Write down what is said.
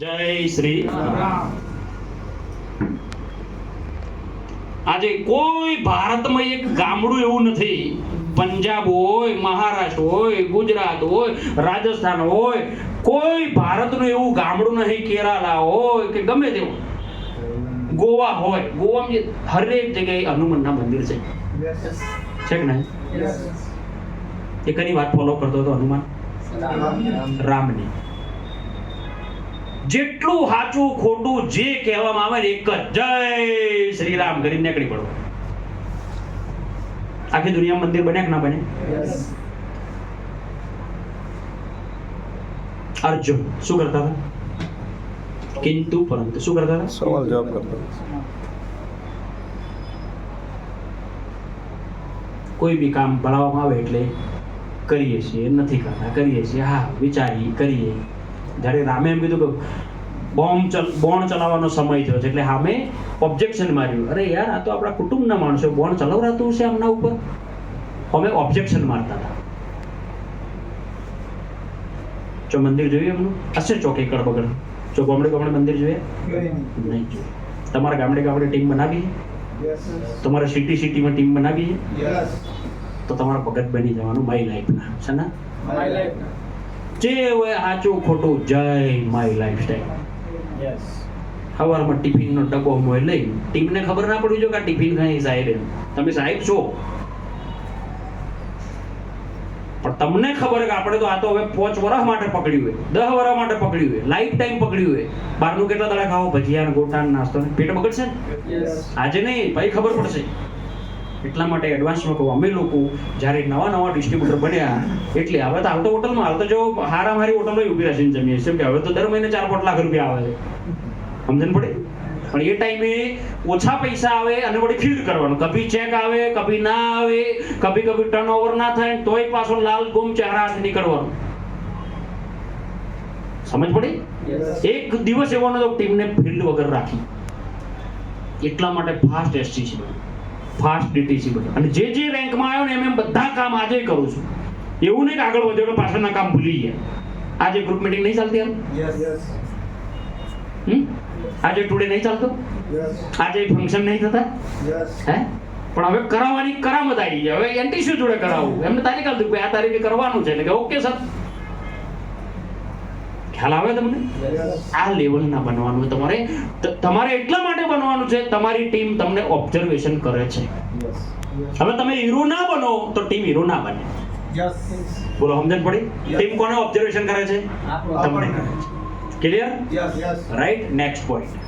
જય શ્રી આજે કોઈ ભારતમાં એક ગામડું એવું નથી. પંજાબ હોય મહારાષ્ટ્ર હોય ગુજરાત હોય રાજસ્થાન હોય કોઈ ભારતનું એવું ગામડું નહીં કેરાલા હોય કે ગમે તેવું. ગોવા હોય. ગોવામાં હરેક જગ્યાએ હનુમાનના મંદિર છે. છે કે નહીં? એ કની વાત ફોલો કરતો હતો હનુમાન? રામની. જેટલું સાચું ખોટું જે કહેવામાં આવે ને એક જ. જય શ્રી રામ કરીને નીકળી પડો. આખી દુનિયા મંદિર બને કે ના બને અર્જુન શું કરતા હતા? કિંતુ પરંતુ શું કરતા હતા? સવાલ જવાબ કરતા કોઈ બી કામ ભણાવવામાં આવે એટલે કરીએ છીએ નથી કરતા કરીએ છીએ. હા વિચારીએ કરીએ. જ્યારે રામે એમ કીધું કે બોમ્બ ચલ બોણ ચલાવવાનો સમય થયો છે એટલે સામે ઓબ્જેક્શન માર્યું. અરે યાર આ તો આપણા કુટુંબના માણસો બોણ ચલાવરાતું છે આમના ઉપર? અમે ઓબ્જેક્શન મારતા હતા. જો મંદિર જોયું એમનું? હશે ચોક એકડ બગડ. જો ગામડે ગામડે મંદિર જોઈએ? નહીં. જોયું તમારા ગામડે ગામડે ટીમ બનાવી તમારે તમારા સિટી સિટીમાં ટીમ બનાવી તો તમારા ભગત બની જવાનું માય લાઈફના છે ને. જે હોય સાચું ખોટું જય માય લાઈફ સ્ટાઈલ સવારમાં ટિફિનનો ડબ્બો મોય લઈ ટીમને ખબર ના પડવી જોઈએ કે ટિફિન ખાઈ સાહેબ. તમે સાહેબ છો? પણ તમને ખબર કે આપણે તો આ તો હવે પોચ વર્ષ માટે પકડ્યું હોય દસ વર્ષ માટે પકડ્યું હોય લાઈફ ટાઈમ પકડ્યું હોય. બહારનું કેટલા દાડા ખાવો ભજીયા ગોટા નાસ્તો પેટ બગડશે ને? આજે નહીં પછી ખબર પડશે. એટલા માટે એડવાન્સમાં કહું અમે લોકો જ્યારે નવા નવા ડિસ્ટ્રીબ્યુટર બન્યા એટલે હવે તો હાલ તો હોટલમાં હાલ તો જો હારા મારી હોટલો ઊભી રાખીને જમીએ છીએ. કે હવે તો દર મહિને ચાર પાંચ લાખ રૂપિયા આવે છે. સમજણ પડે? પણ એ ટાઈમે ઓછા પૈસા આવે અને વળી ફીલ કરવાનું. કભી ચેક આવે કભી ના આવે કભી કભી ટર્ન ઓવર ના થાય તોય પાછો લાલ ગુમ ચહેરા નીકળવાનું સમજ પડી? એક દિવસ એવો નતો ટીમને ફિલ્ડ વગર રાખી. એટલા માટે ફાસ્ટ એસટી છે. ફાસ્ટ ડીટીસી બધું અને જે જે રેન્કમાં આવ્યો ને એમ એમ બધા કામ આજે કરું છું. એવું નહીં કે આગળ વધ્યો પાછળના કામ ભૂલી ગયા. આજે ગ્રુપ મીટિંગ નહીં ચાલતી એમ? હમ? આજે ટુડે નહીં ચાલતો? આજે ફંક્શન નહીં થતા? હે? પણ હવે કરાવવાની કરામત આવી છે. હવે એન્ટી શું જોડે કરાવવું એમને તારીખ દીધી. કે આ તારીખે કરવાનું છે. એટલે કે ઓકે સર ખ્યાલ આવે તમને? આ લેવલના બનવાનું તમારે. તમારે એટલા માટે બનવાનું છે તમારી ટીમ તમને ઓબ્ઝર્વેશન કરે છે. હવે તમે હીરો ના બનો તો ટીમ હીરો ના બને. બોલો સમજણ પડી? ટીમ કોને ઓબ્ઝર્વેશન કરે છે? તમને. Clear right next point